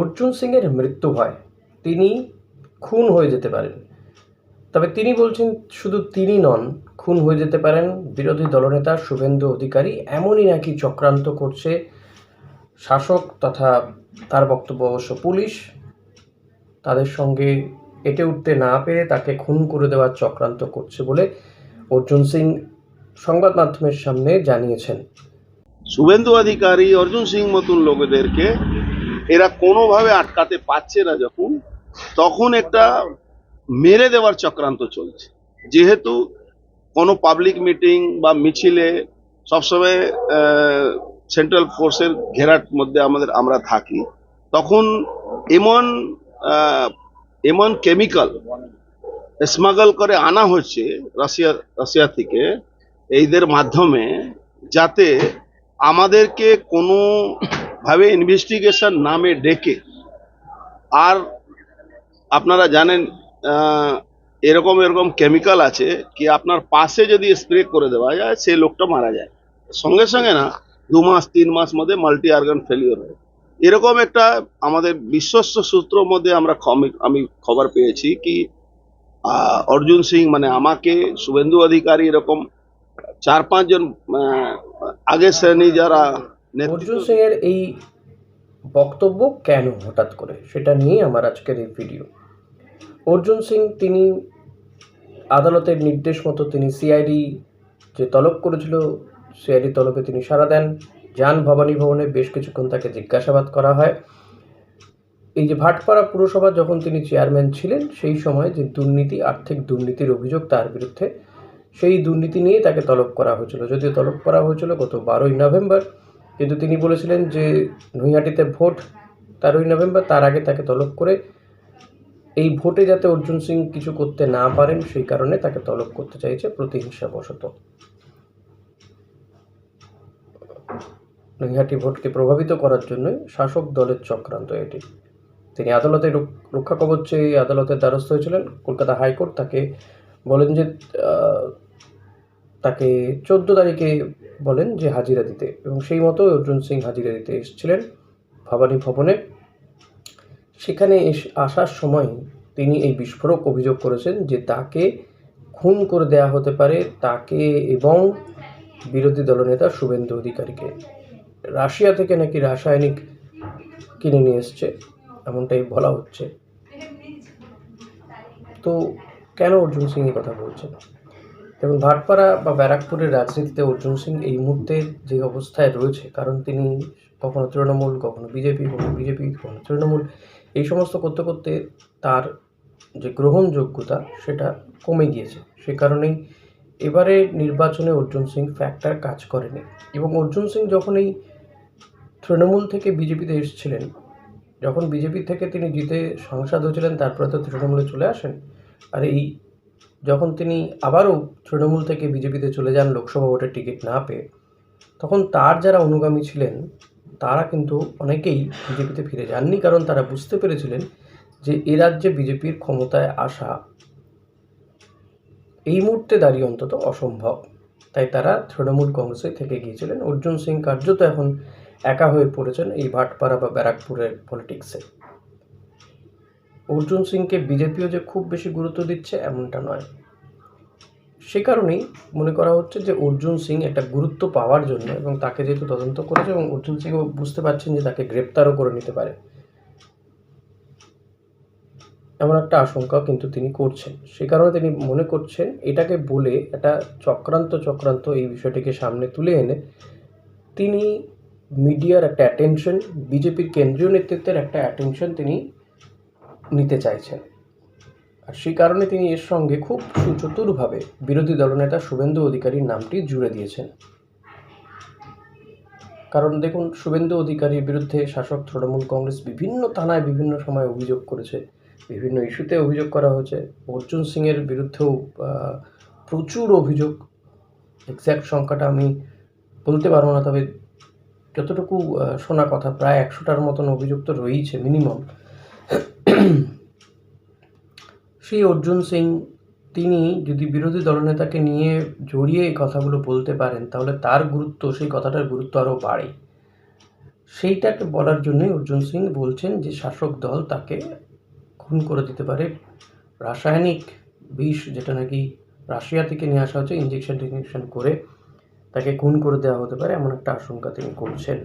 অর্জুন সিংয়ের মৃত্যু হয়, তিনি খুন হয়ে যেতে পারেন। তবে তিনি বলছেন শুধু তিনি নন, খুন হয়ে যেতে পারেন বিরোধী দলনেতা শুভেন্দু অধিকারী, এমনই নাকি চক্রান্ত করছে শাসক তথা তার বক্তব্য অবশ্য পুলিশ। তাদের সঙ্গে এটে উঠতে না পেরে তাকে খুন করে দেওয়ার চক্রান্ত করছে বলে অর্জুন সিং সংবাদ মাধ্যমের সামনে জানিয়েছেন। শুভেন্দু অধিকারী, অর্জুন সিং মতন লোকেদেরকে এরা কোনোভাবে আটকাতে পারছে না যখন, তখন একটা মেরে দেওয়ার চক্রান্ত চলছে। যেহেতু কোনো পাবলিক মিটিং বা মিছিলে সবসময় সেন্ট্রাল ফোর্সের ঘেরার মধ্যে আমাদের আমরা থাকি, তখন এমন এমন কেমিক্যাল স্মাগল করে আনা হচ্ছে রাশিয়া রাশিয়া থেকে এইদের মাধ্যমে, যাতে আমাদেরকে কোনো ভাবে ইনভেস্টিগেশন নামে ডেকে। আর আপনারা জানেন এরকম এরকম কেমিক্যাল আছে কি আপনার পাশে যদি স্প্রে করে দেওয়া যায় সেই লোকটা মারা যায়। সঙ্গে সঙ্গে না, দু মাস, তিন মাস মধ্যে মাল্টি অর্গান ফেলিওর হয়। এরকম একটা আমাদের বিশ্বস্ত সূত্র মধ্যে আমরা আমি খবর পেয়েছি কি অর্জুন সিং মানে আমাকে, শুভেন্দু অধিকারী এরকম চার পাঁচজন আগের শ্রেণি যারা অর্জুন সিংয়ের এই বক্তব্য কেন হঠাৎ করে? সেটা নিয়ে আমার আজকের এই ভিডিও অর্জুন সিং তিনি আদালতের নির্দেশ মতো তিনি সিআইডি যে তলব করেছিল সিআইডি তলবে তিনি সাড়া দেন। যান ভবানী ভবনে বেশ কিছুক্ষণ তাকে জিজ্ঞাসাবাদ করা হয়। এই যে ভাটপাড়া পুরসভা যখন তিনি চেয়ারম্যান ছিলেন সেই সময় যে দুর্নীতি আর্থিক দুর্নীতির অভিযোগ তার বিরুদ্ধে সেই দুর্নীতি নিয়ে তাকে তলব করা হয়েছিল। যদিও তলব করা হয়েছিল গত বারোই নভেম্বর কিন্তু তিনি বলেছিলেন যে নৈহাটিতে ভোট তেরোই নভেম্বর, তার আগে তাকে তলব করে এই ভোটে যাতে অর্জুন সিং কিছু করতে না পারেন, সেই কারণে তাকে তলব করতে চাইছে প্রতিহিংসাবশত। নৈহাটি ভোটকে প্রভাবিত করার জন্যই শাসক দলের চক্রান্ত এটি। তিনি আদালতে রক- রক্ষা কবচ চেয়ে আদালতের দ্বারস্থ হয়েছিলেন। কলকাতা হাইকোর্ট তাকে বলেন যে তাকে চোদ্দ তারিখে বলেন যে হাজিরা দিতে। এবং সেই মতো অর্জুন সিং হাজিরা দিতে এসেছিলেন ভবানী ভবনে। সেখানে আসার সময় তিনি এই বিস্ফোরক অভিযোগ করেছেন যে তাকে খুন করে দেয়া হতে পারে তাকে এবং বিরোধী দলনেতা শুভেন্দু অধিকারীকে। রাশিয়া থেকে নাকি রাসায়নিক কিনে নিয়ে এসছে, এমনটাই বলা হচ্ছে। তো কেন অর্জুন সিং এই কথা বলছেন? এবং ভাটপাড়া বা ব্যারাকপুরের রাজনীতিতে অর্জুন সিং এই মুহূর্তে যে অবস্থায় রয়েছে, কারণ তিনি কখনো তৃণমূল, কখনো বিজেপি কখনো বিজেপি, কখনো তৃণমূল, এই সমস্ত করতে করতে তার যে গ্রহণযোগ্যতা সেটা কমে গিয়েছে। সে কারণেই এবারে নির্বাচনে অর্জুন সিং ফ্যাক্টর কাজ করেনি এবং অর্জুন সিং যখন এই তৃণমূল থেকে বিজেপিতে এসেছিলেন, যখন বিজেপি থেকে তিনি জিতে সাংসদ হয়েছিলেন, তারপরে তো তৃণমূলে চলে আসেন, আর এই যখন তিনি আবারও তৃণমূল থেকে বিজেপিতে চলে যান লোকসভা ভোটের টিকিট না পেয়ে, তখন তার যারা অনুগামী ছিলেন, তারা কিন্তু অনেকেই বিজেপিতে ফিরে যাননি কারণ তারা বুঝতে পেরেছিলেন যে এ রাজ্যে বিজেপির ক্ষমতায় আসা এই মুহূর্তে দাঁড়িয়ে অন্তত অসম্ভব। তাই তারা তৃণমূল কংগ্রেসে থেকে গিয়েছিলেন। অর্জুন সিং কার্যত এখন একা হয়ে পড়েছেন এই ভাটপাড়া বা ব্যারাকপুরের পলিটিক্সে অর্জুন সিংকে বিজেপিও যে খুব বেশি গুরুত্ব দিচ্ছে এমনটা নয়। সে কারণেই মনে করা হচ্ছে যে অর্জুন সিং একটা গুরুত্ব পাওয়ার জন্য এবং তাকে যেহেতু তদন্ত করেছে এবং অর্জুন সিংও বুঝতে পারছেন যে তাকে গ্রেপ্তারও করে নিতে পারে। এমন একটা আশঙ্কাও কিন্তু তিনি করছেন। সে কারণে তিনি মনে করছেন এটাকে বলে একটা চক্রান্ত চক্রান্ত এই বিষয়টিকে সামনে তুলে এনে তিনি মিডিয়ার একটা অ্যাটেনশন বিজেপির কেন্দ্রীয় নেতৃত্বের একটা অ্যাটেনশন তিনি নিতে চাইছেন। আর সেই কারণে তিনি এর সঙ্গে খুব সুচতুরভাবে বিরোধী দলনেতা শুভেন্দু অধিকারীর নামটি জুড়ে দিয়েছেন। কারণ দেখুন, শুভেন্দু অধিকারীর বিরুদ্ধে শাসক তৃণমূল কংগ্রেস বিভিন্ন থানায় বিভিন্ন সময় অভিযোগ করেছে, বিভিন্ন ইস্যুতে অভিযোগ করা হয়েছে। অর্জুন সিংয়ের বিরুদ্ধেও প্রচুর অভিযোগ। এক্স্যাক্ট সংখ্যাটা আমি বলতে পারব না, তবে যতটুকু শোনা কথা, প্রায় একশোটার মতন অভিযোগ তো রয়েইছে, মিনিমাম। সেই অর্জুন সিং, তিনি যদি বিরোধী দলনেতাকে নিয়ে জড়িয়ে এই কথাগুলো বলতে পারেন, তাহলে তার গুরুত্ব, সেই কথাটার গুরুত্ব আরও বাড়ে। সেইটাকে বলার জন্যই অর্জুন সিং বলছেন যে, শাসক দল তাকে খুন করে দিতে পারে। রাসায়নিক বিষ যেটা নাকি রাশিয়া থেকে নিয়ে আসা হচ্ছে ইঞ্জেকশন টিনজেকশন করে তাকে খুন করে দেওয়া হতে পারে, এমন একটা আশঙ্কা তিনি করছেন।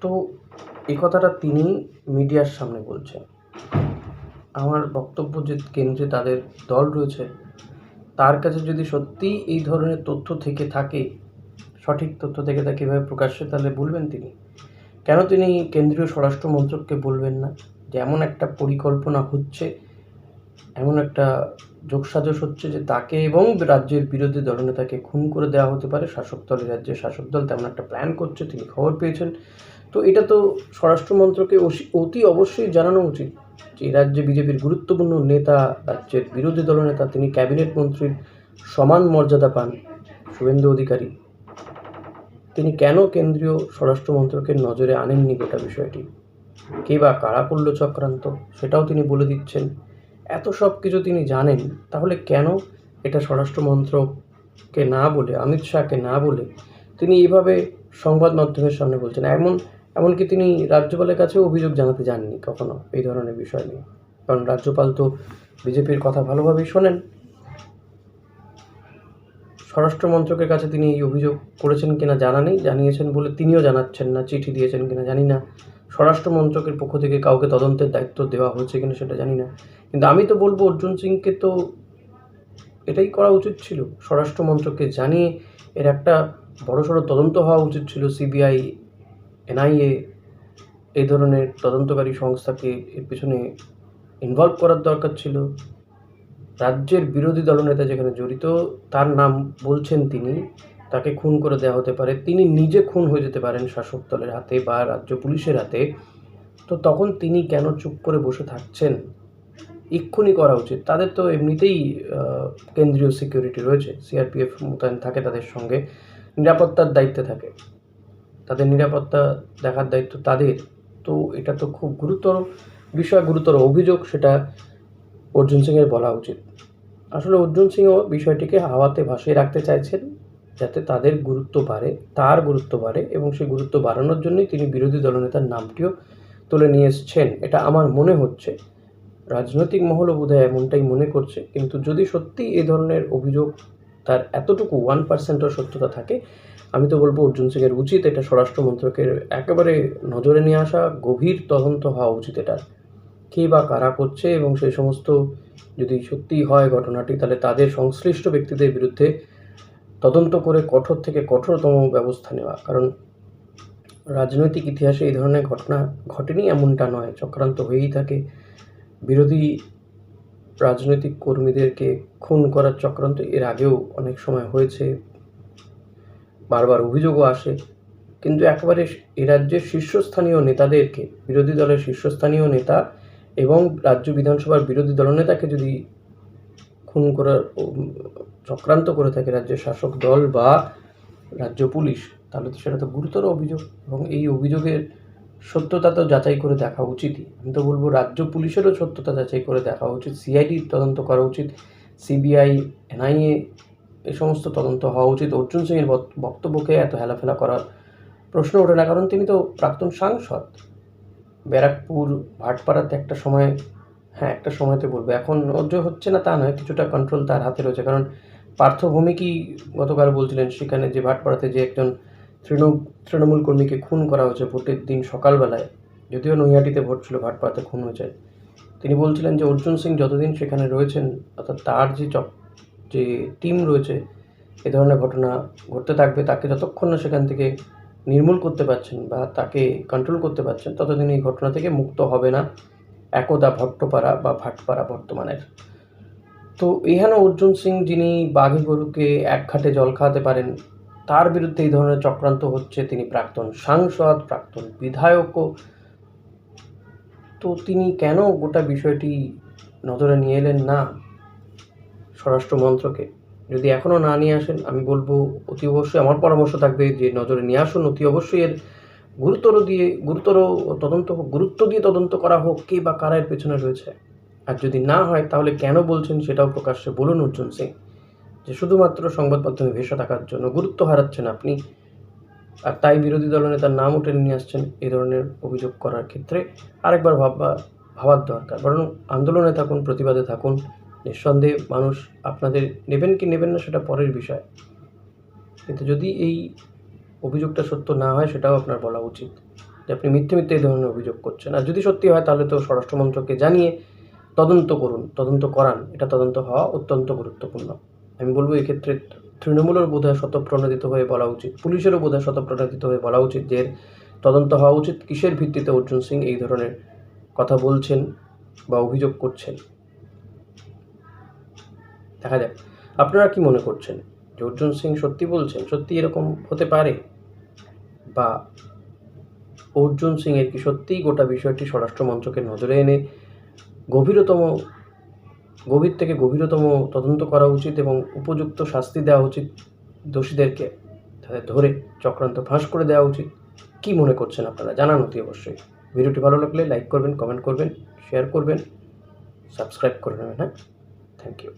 তো এই কথাটা তিনি মিডিয়ার সামনে বলছেন। আমার বক্তব্য যে কেন্দ্রে তাদের দল রয়েছে, তার কাছে যদি সত্যি এই ধরনের তথ্য থেকে থাকে, সঠিক তথ্য থেকে থাকে কীভাবে প্রকাশ্যে, তাহলে বলবেন তিনি। কেন তিনি কেন্দ্রীয় স্বরাষ্ট্র মন্ত্রককে বলবেন না? যে এমন একটা পরিকল্পনা হচ্ছে এমন একটা যোগসাজশ হচ্ছে যে তাকে এবং রাজ্যের বিরোধী দলনেতাকে খুন করে দেওয়া হতে পারে। শাসক দলের রাজ্যের শাসক দল তেমন একটা প্ল্যান করছে, তিনি খবর পেয়েছেন। তো এটা তো স্বরাষ্ট্র মন্ত্রকে অতি অবশ্যই জানানো উচিত যে রাজ্যে বিজেপির গুরুত্বপূর্ণ নেতা, রাজ্যের বিরোধী দলনেতা তিনি ক্যাবিনেট মন্ত্রীর সমান মর্যাদা পান শুভেন্দু অধিকারী। তিনি কেন কেন্দ্রীয় স্বরাষ্ট্র মন্ত্রকের নজরে আনেননি গোটা বিষয়টি? কে বা কারা করল চক্রান্ত? সেটাও তিনি বলে দিচ্ছেন। এত সব কিছু তিনি জানেন, তাহলে কেন এটা স্বরাষ্ট্র মন্ত্রককে না বলে, অমিত শাহকে না বলে তিনি এইভাবে সংবাদ মাধ্যমের সামনে বলছেন? এমন, এমনকি তিনি রাজ্যপালের কাছেও অভিযোগ জানাতে যাননি কখনো এই ধরনের বিষয় নিয়ে। কারণ রাজ্যপাল তো বিজেপির কথা ভালোভাবেই শোনেন। স্বরাষ্ট্র মন্ত্রকের কাছে তিনি এই অভিযোগ করেছেন কিনা জানা নেই, জানিয়েছেন বলে তিনিও জানাচ্ছেন না, চিঠি দিয়েছেন কিনা জানি না। স্বরাষ্ট্র মন্ত্রকের পক্ষ থেকে কাউকে তদন্তের দায়িত্ব দেওয়া হয়েছে কিনা সেটা জানি না। কিন্তু আমি তো বলব, অর্জুন সিংকে তো এটাই করা উচিত ছিল। স্বরাষ্ট্র মন্ত্রককে জানিয়ে এর একটা বড়সড় তদন্ত হওয়া উচিত ছিল। সিবিআই, এনআইএ এই ধরনের তদন্তকারী সংস্থাকে এর পিছনে ইনভলভ করার দরকার ছিল। রাজ্যের বিরোধী দলনেতা যেখানে জড়িত, তার নাম বলছেন তিনি। তাকে খুন করে দেওয়া হতে পারে। তিনি নিজে খুন হয়ে যেতে পারেন শাসক দলের হাতে বা রাজ্য পুলিশের হাতে। তো তখন তিনি কেন চুপ করে বসে থাকছেন? এক্ষুনি করা উচিত। তাদের তো এমনিতেই কেন্দ্রীয় সিকিউরিটি রয়েছে। সিআরপিএফ মোতায়েন থাকে তাদের সঙ্গে। নিরাপত্তার দায়িত্বে থাকে। তাদের নিরাপত্তা দেখার দায়িত্ব তাদের। তো এটা তো খুব গুরুতর বিষয়, গুরুতর অভিযোগ। সেটা অর্জুন সিংয়ের বলা উচিত। আসলে অর্জুন সিংও বিষয়টিকে হাওয়াতে ভাসিয়ে রাখতে চাইছেন। যাতে তাদের গুরুত্ব বাড়ে, তার গুরুত্ব বাড়ে এবং সেই গুরুত্ব বাড়ানোর জন্যই তিনি বিরোধী দলনেতার নামটিও তুলে নিয়ে এসছেন। এটা আমার মনে হচ্ছে। রাজনৈতিক মহলও বোধহয় এমনটাই মনে করছে। কিন্তু যদি সত্যি এই ধরনের অভিযোগ তার এতটুকু ওয়ান পার্সেন্টও সত্যতা থাকে, আমি তো বলব অর্জুন সিংয়ের উচিত এটা স্বরাষ্ট্র মন্ত্রকের একেবারে নজরে নিয়ে আসা, গভীর তদন্ত হওয়া উচিত এটার। কে বা কারা করছে এবং সেই সমস্ত যদি সত্যি হয় ঘটনাটি, তাহলে তাদের সংশ্লিষ্ট ব্যক্তিদের বিরুদ্ধে তদন্ত করে কঠোর থেকে কঠোরতম ব্যবস্থা নেওয়া। কারণ রাজনৈতিক ইতিহাসে এই ধরনের ঘটনা ঘটেনি এমনটা নয়। চক্রান্ত হয়েই থাকে। বিরোধী রাজনৈতিক কর্মীদেরকে খুন করার চক্রান্ত এর আগেও অনেক সময় হয়েছে। বারবার অভিযোগও আসে। কিন্তু একবারে এ রাজ্যের শীর্ষস্থানীয় নেতাদেরকে, বিরোধী দলের শীর্ষস্থানীয় নেতা এবং রাজ্য বিধানসভার বিরোধী দলনেতাকে যদি খুন করার চক্রান্ত করে থাকে রাজ্যের শাসক দল বা রাজ্য পুলিশ, তাহলে তো সেটা তো গুরুতর অভিযোগ। এবং এই অভিযোগের সত্যতা তো যাচাই করে দেখা উচিতই। আমি তো বলব, রাজ্য পুলিশেরও সত্যতা যাচাই করে দেখা উচিত সিআইডি তদন্ত করা উচিত সিবিআই এনআইএ এ সমস্ত তদন্ত হওয়া উচিত। অর্জুন সিংয়ের বক- বক্তব্যকে এত হেলাফেলা করার প্রশ্ন ওঠে না, কারণ তিনি তো প্রাক্তন সাংসদ। ব্যারাকপুর, ভাটপাড়াতে একটা সময় হ্যাঁ একটা সময়তে বলব, এখন যে হচ্ছে না তা নয়, কিছুটা কন্ট্রোল তার হাতে রয়েছে, কারণ পার্থভূমিকই গতকাল বলছিলেন, সেখানে যে ভাটপাড়াতে যে একজন তৃণ তৃণমূল কর্মীকে খুন করা হয়েছে ভোটের দিন সকালবেলায়, যদিও নৈহাটিতে ভোট ছিল, ভাটপাড়াতে খুন হয়েছে। তিনি বলছিলেন যে অর্জুন সিং যতদিন সেখানে রয়েছেন, অর্থাৎ তার যে চক, যে টিম রয়েছে, এ ধরনের ঘটনা ঘটতে থাকবে, তাকে যতক্ষণ না সেখান থেকে নির্মূল করতে পারছেন বা তাকে কন্ট্রোল করতে পারছেন, ততদিন এই ঘটনা থেকে মুক্ত হবে না একদা ভট্টপাড়া বা ভাটপাড়া বর্তমানের। তো এখানে অর্জুন সিং যিনি বাঘি গরুকে এক ঘাটে জল খাওয়াতে পারেন, তার বিরুদ্ধে এই ধরনের চক্রান্ত হচ্ছে। তিনি প্রাক্তন সাংসদ, প্রাক্তন বিধায়কও। তো তিনি কেন গোটা বিষয়টি নজরে নিয়ে এলেন না স্বরাষ্ট্র মন্ত্রকে? যদি এখনও না নিয়ে আসেন, আমি বলব অতি অবশ্যই আমার পরামর্শ থাকবে যে নজরে নিয়ে আসুন। অতি অবশ্যই এর গুরুতর দিয়ে, গুরুতর তদন্ত, গুরুত্ব দিয়ে তদন্ত করা হোক, কে বা কারা এর পেছনে রয়েছে। আর যদি না হয়, তাহলে কেন বলছেন সেটাও প্রকাশ্যে বলুন অর্জুন সিং, যে শুধুমাত্র সংবাদ মাধ্যমে ভেসে থাকার জন্য গুরুত্ব হারাচ্ছেন আপনি আর তাই বিরোধী দলনেতার নামও টেনে নিয়ে আসছেন এই ধরনের অভিযোগ করার ক্ষেত্রে আরেকবার ভাববা, ভাবার দরকার। বরং আন্দোলনে থাকুন, প্রতিবাদে থাকুন, নিঃসন্দেহে মানুষ আপনাদের নেবেন কি নেবেন না সেটা পরের বিষয়। কিন্তু যদি এই অভিযোগটা সত্য না হয়, সেটাও আপনার বলা উচিত যে আপনি মিথ্যে মিথ্যে এই ধরনের অভিযোগ করছেন। আর যদি সত্যি হয়, তাহলে তো স্বরাষ্ট্র মন্ত্রককে জানিয়ে তদন্ত করুন, তদন্ত করান। এটা তদন্ত হওয়া অত্যন্ত গুরুত্বপূর্ণ। আমি বলব এক্ষেত্রে তৃণমূলের বোধহয় শতপ্রণোদিত হয়ে বলা উচিত, পুলিশেরও বোধহয় শতপ্রণোদিত হয়ে বলা উচিত যে তদন্ত হওয়া উচিত। কিসের ভিত্তিতে অর্জুন সিং এই ধরনের কথা বলছেন বা অভিযোগ করছেন? দেখা যাক। আপনারা কি মনে করছেন যে অর্জুন সিং সত্যি বলছেন? সত্যি এরকম হতে পারে? বা অর্জুন সিং এর কি সত্যিই গোটা বিষয়টি স্বরাষ্ট্র মন্ত্রকে নজরে এনে গভীরতম, গভীর থেকে গভীরতম তদন্ত করা উচিত এবং উপযুক্ত শাস্তি দেওয়া উচিত দোষীদেরকে। তাদের ধরে চক্রান্ত ফাঁস করে দেওয়া উচিত। কি মনে করছেন আপনারা? জানান অতি অবশ্যই। ভিডিওটি ভালো লাগলে লাইক করবেন, কমেন্ট করবেন, শেয়ার করবেন, সাবস্ক্রাইব করে নেবেন হ্যাঁ? Thank you.